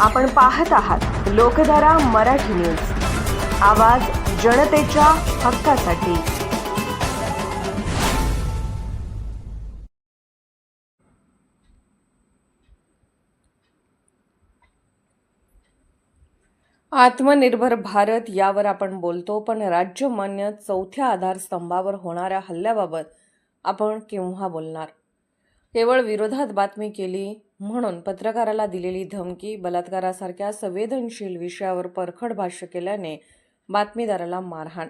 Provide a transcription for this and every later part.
आपण पाहत आहात लोकधारा मराठी न्यूज. आवाज जनतेच्या हक्कासाठी. आत्मनिर्भर भारत यावर आपण बोलतो पण राज्यमान्य चौथ्या आधारस्तंभावर होणाऱ्या हल्ल्याबाबत आपण केव्हा बोलणार? केवळ विरोधात बातमी केली म्हणून पत्रकाराला दिलेली धमकी बलात्कारासारख्या संवेदनशील विषयावर परखड भाष्य केल्याने बातमीदाराला मारहाण.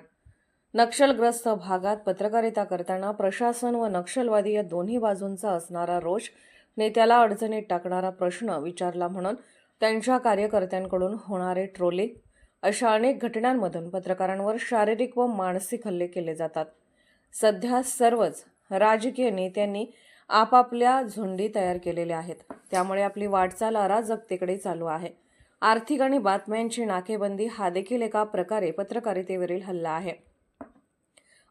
नक्षलग्रस्त भागात पत्रकारिता करताना प्रशासन व नक्षलवादी या दोन्ही बाजूंचा असणारा रोष नेत्याला अडचणीत टाकणारा प्रश्न विचारला म्हणून त्यांच्या कार्यकर्त्यांकडून होणारे ट्रोलिंग अशा अनेक घटनांमधून पत्रकारांवर शारीरिक व मानसिक हल्ले केले जातात. सध्या सर्वच राजकीय नेत्यांनी आपापल्या झुंडी तयार केलेल्या आहेत. त्यामुळे आपली वाटचाल अराजकतेकडे चालू आहे. आर्थिक आणि बातम्यांची नाकेबंदी हा देखील एका प्रकारे पत्रकारितेवरील हल्ला आहे.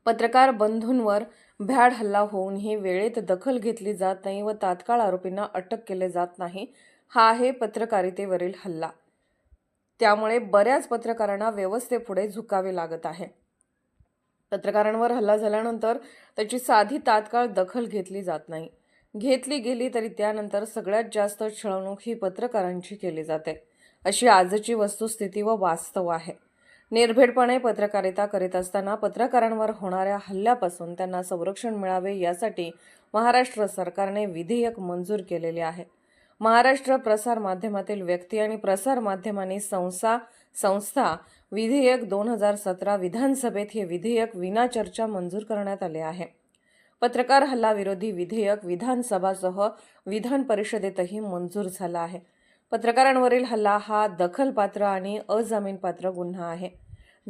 पत्रकार बंधूंवर भ्याड हल्ला होऊनही वेळेत दखल घेतली जात नाही व तात्काळ आरोपींना अटक केले जात नाही हा आहे पत्रकारितेवरील हल्ला. त्यामुळे बऱ्याच पत्रकारांना व्यवस्थेपुढे झुकावे लागत आहे. पत्रकारांवर हल्ला झाल्यानंतर त्याची साधी तात्काळ दखल घेतली जात नाही. घेतली गेली तरी त्यानंतर सगळ्यात जास्त छळवणूक ही पत्रकारांची केली जाते. अशी आजची वस्तुस्थिती व वास्तव आहे. निर्भेडपणे पत्रकारिता करीत असताना पत्रकारांवर होणाऱ्या हल्ल्यापासून त्यांना संरक्षण मिळावे यासाठी महाराष्ट्र सरकारने विधेयक मंजूर केलेले आहे. महाराष्ट्र प्रसार माध्यमातील व्यक्ती आणि प्रसार माध्यमांनी संस्था संस्था विधेयक दोन हजार सतरा विधानसभेत हे विधेयक विनाचर्चा मंजूर करण्यात आले आहे. पत्रकार हल्ला विरोधी विधेयक विधानसभासह विधान परिषदेतही मंजूर झाला आहे. पत्रकारांवरील हल्ला हा दखलपात्र आणि अजामीनपात्र गुन्हा आहे.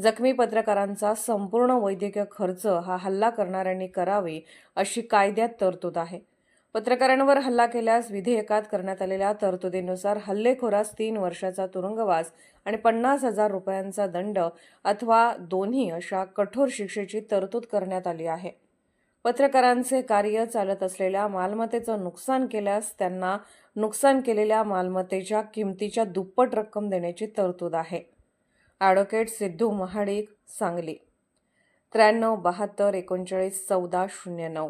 जखमी पत्रकारांचा संपूर्ण वैद्यकीय खर्च हा हल्ला करणाऱ्यांनी करावी अशी कायद्यात तरतूद आहे. पत्रकारांवर हल्ला केल्यास विधेयकात करण्यात आलेल्या तरतुदीनुसार हल्लेखोरास तीन वर्षाचा तुरुंगवास आणि पन्नास हजार रुपयांचा दंड अथवा दोन्ही अशा कठोर शिक्षेची तरतूद करण्यात आली आहे. पत्रकारांचे कार्य चालत असलेल्या मालमत्तेचं नुकसान केल्यास त्यांना नुकसान केलेल्या मालमत्तेच्या किमतीच्या दुप्पट रक्कम देण्याची तरतूद आहे. ॲडव्होकेट सिद्धू महाडिक सांगली. त्र्याण्णव बहात्तर एकोणचाळीस चौदा शून्य नऊ.